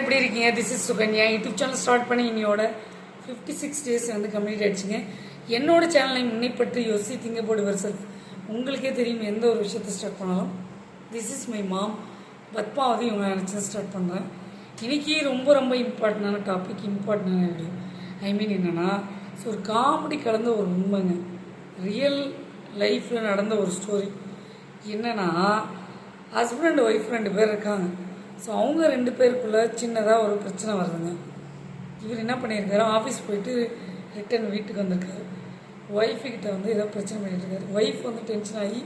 எப்படி இருக்கீங்க? This is Sukanya. YouTube channel start பண்ணி இன்னையோட ஃபிஃப்டி சிக்ஸ் டேஸ் வந்து கம்ப்ளீட் ஆயிடுச்சுங்க. என்னோட சேனலை முன்னை பற்றி யோசி திங்க போடுவர் வருசல் உங்களுக்கே தெரியும் எந்த ஒரு விஷயத்தை ஸ்டார்ட் பண்ணாலும். This is my mom Padmavathi இவங்க நினச்சி ஸ்டார்ட் பண்ணுறேன் இன்றைக்கி ரொம்ப ரொம்ப இம்பார்ட்டண்டான டாபிக் இம்பார்ட்டண்டான வீடியோ ஐ மீன் என்னென்னா ஸோ ஒரு காமெடி கலந்த ஒரு உண்மைங்க. ரியல் லைஃப்பில் நடந்த ஒரு ஸ்டோரி என்னென்னா ஹஸ்பண்ட் அண்ட் ஒய்ஃப் ரெண்டு பேர் இருக்காங்க. ஸோ அவங்க ரெண்டு பேருக்குள்ள சின்னதாக ஒரு பிரச்சனை வருதுங்க. இவர் என்ன பண்ணியிருக்காரு? ஆஃபீஸ் போயிட்டு ரிட்டன் வீட்டுக்கு வந்திருக்காரு. ஒய்ஃபுக்கிட்ட வந்து ஏதோ பிரச்சனை பண்ணிட்டு இருக்காரு ஒய்ஃப் வந்து டென்ஷன் ஆகி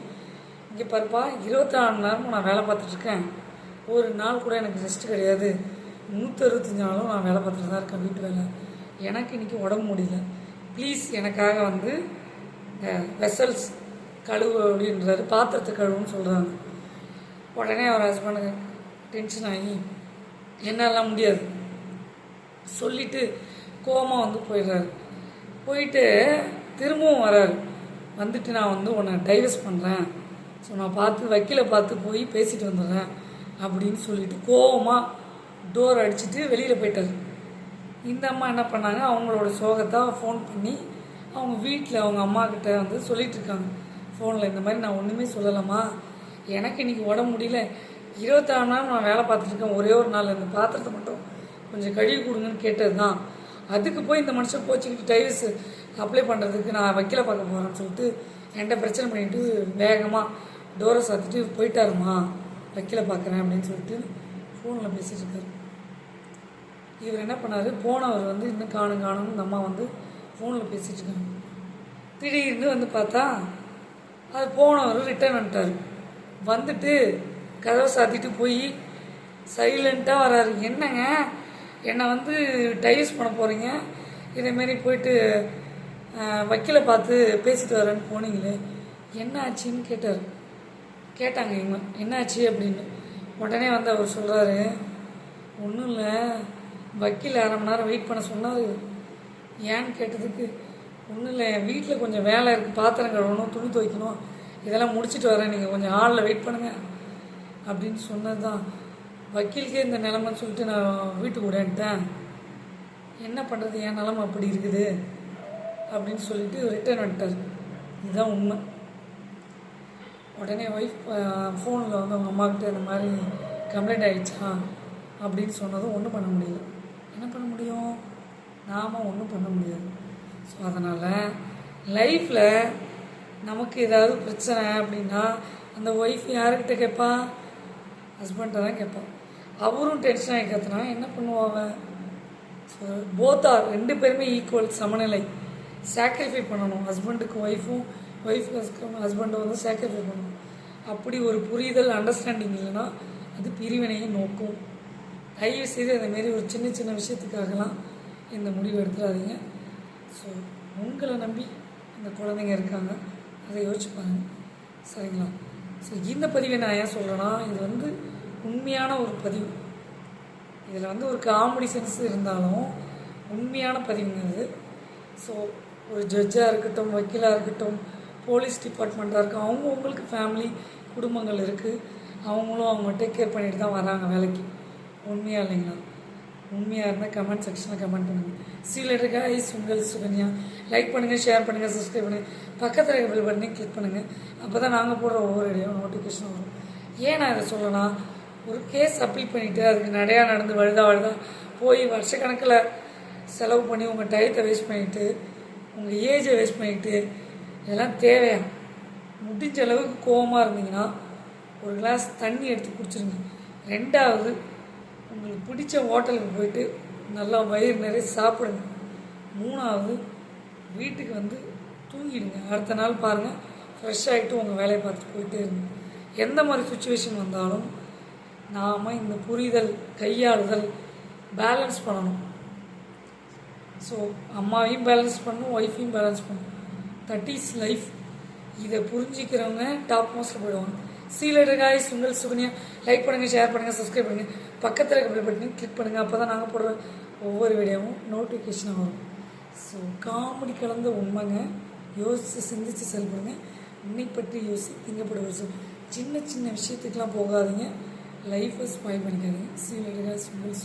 இங்கே பாருப்பா இருபத்தி நாலு நேரமும் நான் வேலை பார்த்துட்ருக்கேன். ஒரு நாள் கூட எனக்கு ரெஸ்ட் கிடையாது. நூற்றறுபத்தஞ்சு நாளும் நான் வேலை பார்த்துட்டு தான் இருக்கேன் வீட்டு வேலை. எனக்கு இன்றைக்கி உடம்பு முடியல. ப்ளீஸ் எனக்காக வந்து வெசல்ஸ் கழுவு அப்படின்றாரு. பாத்திரத்தை கழுவுன்னு சொல்கிறாங்க உடனே அவர் ஹஸ்பண்டுக்கு டென்ஷன் ஆகி என்னெல்லாம் முடியாது. சொல்லிட்டு கோபமாக வந்து போயிடுறாரு. போயிட்டு திரும்பவும் வராரு. வந்துட்டு நான் வந்து உன்னை டைவர்ஸ் பண்ணுறேன் ஸோ நான் பார்த்து வக்கீலை பார்த்து போய் பேசிட்டு வந்துடுறேன் அப்படின்னு சொல்லிட்டு கோவமாக டோர் அடிச்சிட்டு வெளியில் போயிட்டார். இந்த அம்மா என்ன பண்ணாங்க? அவங்களோட சோகத்தை ஃபோன் பண்ணி அவங்க வீட்டில் அவங்க அம்மாக்கிட்ட வந்து சொல்லிகிட்ருக்காங்க ஃபோனில் இந்த மாதிரி நான் ஒன்றுமே சொல்லலாமா எனக்கு இன்னைக்கு உடம்பு முடியல. இருபத்தாறு நாள் நான் வேலை பார்த்துட்ருக்கேன் ஒரே ஒரு நாள் இந்த பாத்திரத்தை மட்டும் கொஞ்சம் கழுவி கொடுங்கன்னு கேட்டது தான் அதுக்கு போய் இந்த மனுஷன் கோச்சிக்கிட்டு டைவர்ஸ் அப்ளை பண்ணுறதுக்கு நான் வக்கீல பார்க்க போகிறேன்னு சொல்லிட்டு என்கிட்ட பிரச்சனை பண்ணிட்டு வேகமாக டோரை சாத்திட்டு போயிட்டாருமா வக்கீல பார்க்குறேன் அப்படின்னு சொல்லிட்டு ஃபோனில் பேசிகிட்டு இருக்காரு. இவர் என்ன பண்ணார் போனவர் வந்து இன்னும் காணும் காணும்னு இந்த அம்மா வந்து ஃபோனில் பேசிகிட்டு இருக்காங்க. திடீர்னு வந்து பார்த்தா அது போனவர் ரிட்டர்ன் வந்துட்டார். வந்துட்டு கதவை சாத்திட்டு போய் சைலண்ட்டாக வராரு. என்னங்க? என்னை வந்து டைவர்ஸ் பண்ண போகிறீங்க இதேமாரி போயிட்டு வக்கீலை பார்த்து பேசிட்டு வரேன்னு போனீங்களே என்ன ஆச்சுன்னு கேட்டார். கேட்டாங்க இவங்க என்னாச்சு அப்படின்னு. உடனே வந்து அவர் சொல்கிறாரு ஒன்றும் இல்லை. வக்கீல் அரை மணி நேரம் வெயிட் பண்ண சொன்னார். ஏன்னு கேட்டதுக்கு ஒன்றும் இல்லை. என் வீட்டில் கொஞ்சம் வேலை இருக்குது பாத்திரம் கழுவணும் துணி துவைக்கணும். இதெல்லாம் முடிச்சுட்டு வரேன். நீங்கள் கொஞ்சம் ஹாலில் வெயிட் பண்ணுங்கள் அப்படின்னு சொன்னது தான் வக்கீலுக்கே இந்த நிலமைன்னு சொல்லிட்டு நான் வீட்டுக்கு விடன்ட்டேன் என்ன பண்ணுறது என் நிலமை அப்படி இருக்குது. அப்படின்னு சொல்லிட்டு ரிட்டர்ன் வந்துட்டார். இதுதான் உண்மை. உடனே ஒய்ஃப் ஃபோனில் வந்து அவங்க அம்மாக்கிட்ட இந்த மாதிரி கம்ப்ளைண்ட் ஆகிடுச்சா அப்படின்னு சொன்னதும் ஒன்றும் பண்ண முடியல. என்ன பண்ண முடியும்? நாம் ஒன்றும் பண்ண முடியாது. ஸோ அதனால் லைஃப்பில் நமக்கு ஏதாவது பிரச்சனை அப்படின்னா அந்த ஒய்ஃப் யாருக்கிட்ட கேட்பா ஹஸ்பண்ட்டை தான் கேட்பான். அவரும் டென்ஷன் ஆகி கற்றுனா என்ன பண்ணுவாங்க ஸோ போத் ஆர் ரெண்டு பேருமே ஈக்குவல் சமநிலை. சாக்ரிஃபை பண்ணணும். ஹஸ்பண்டுக்கு ஒய்ஃபும் ஒய்ஃப் ஹஸ்பண்டை வந்து சாக்ரிஃபை பண்ணணும். அப்படி ஒரு புரிதல் அண்டர்ஸ்டாண்டிங் இல்லைன்னா அது பிரிவினையை நோக்கும். தயவு செய்து அந்த மாரி ஒரு சின்ன சின்ன விஷயத்துக்காகலாம் இந்த முடிவு எடுத்துடாதீங்க ஸோ உங்களை நம்பி இந்த குழந்தைங்க இருக்காங்க. அதை யோசிச்சு பாருங்கள் சரிங்களா? ஸோ இந்த பதிவை நான் ஏன் சொல்கிறேன்னா இது வந்து உண்மையான ஒரு பதிவு. இதில் வந்து ஒரு காமெடி சென்ஸ் இருந்தாலும் உண்மையான பதிவுங்கிறது ஸோ ஒரு ஜட்ஜாக இருக்கட்டும் வக்கீலாக இருக்கட்டும் போலீஸ் டிபார்ட்மெண்ட்டாக இருக்கும் அவங்க உங்களுக்கு ஃபேமிலி குடும்பங்கள் இருக்குது அவங்களும் அவங்க டேக் கேர் பண்ணிட்டு தான் வராங்க வேலைக்கு. உண்மையாக இல்லைங்களா? உண்மையாக இருந்தால் கமெண்ட் செக்ஷனில் கமெண்ட் பண்ணுங்கள் சீலர் காய்ஸ் உங்கள் சுகன்யா. லைக் பண்ணுங்கள் ஷேர் பண்ணுங்கள் சப்ஸ்கிரைப் பண்ணுங்கள் பக்கத்தில் இருக்க பெல் கிளிக் பண்ணுங்கள் அப்போ தான் நாங்கள் போடுற ஒவ்வொரு இடையும் நோட்டிஃபிகேஷன் வரும். ஏன் நான் இதை சொல்லனா ஒரு கேஸ் அப்பீல் பண்ணிவிட்டு அதுக்கு நிறையா நடந்து வழுதா வழுதா போய் வருஷக்கணக்கில் செலவு பண்ணி உங்கள் டயத்தை வேஸ்ட் பண்ணிவிட்டு உங்கள் ஏஜை வேஸ்ட் பண்ணிவிட்டு இதெல்லாம் தேவையா? முடிஞ்ச அளவுக்கு கோவமாக இருந்தீங்கன்னா ஒரு கிளாஸ் தண்ணி எடுத்து குடிச்சிருங்க. ரெண்டாவது உங்களுக்கு பிடிச்ச ஹோட்டலுக்கு போயிட்டு நல்லா வயிறு நிறைய சாப்பிடுங்க. மூணாவது வீட்டுக்கு வந்து தூங்கிடுங்க. அடுத்த நாள் பாருங்கள் ஃப்ரெஷ் ஆகிட்டு உங்கள் வேலையை பார்த்துட்டு போயிட்டே இருங்க. எந்த மாதிரி சுச்சுவேஷன் வந்தாலும் நாம் இந்த புரிதல் கையாளுதல் பேலன்ஸ் பண்ணணும். ஸோ அம்மாவையும் பேலன்ஸ் பண்ணணும் ஒய்ஃபையும் பேலன்ஸ் பண்ணணும். தட் இஸ் லைஃப் இதை புரிஞ்சிக்கிறவங்க டாப் மோஸ்ட்டில் போயிடுவாங்க. சீலர் காய்ஸ் உங்கள் சுகன்யா. லைக் பண்ணுங்கள் ஷேர் பண்ணுங்கள் சப்ஸ்கிரைப் பண்ணுங்கள் பக்கத்தில் இருக்க பில் பட்டனையும் கிளிக் பண்ணுங்கள் அப்போ தான் நாங்கள் போடுற ஒவ்வொரு வீடியோவும் நோட்டிஃபிகேஷனாக வரும். ஸோ காமெடி கலந்த உண்மைங்க. யோசித்து சிந்தித்து செயல்படுங்க. உன்னை பற்றி யோசி திங்கப்படுவது சின்ன சின்ன விஷயத்துக்கெலாம் போகாதீங்க. லைஃப்பை ஸ்பாயில் பண்ணிக்காதீங்க. சீலர்கள் சிம்பிள்ஸ்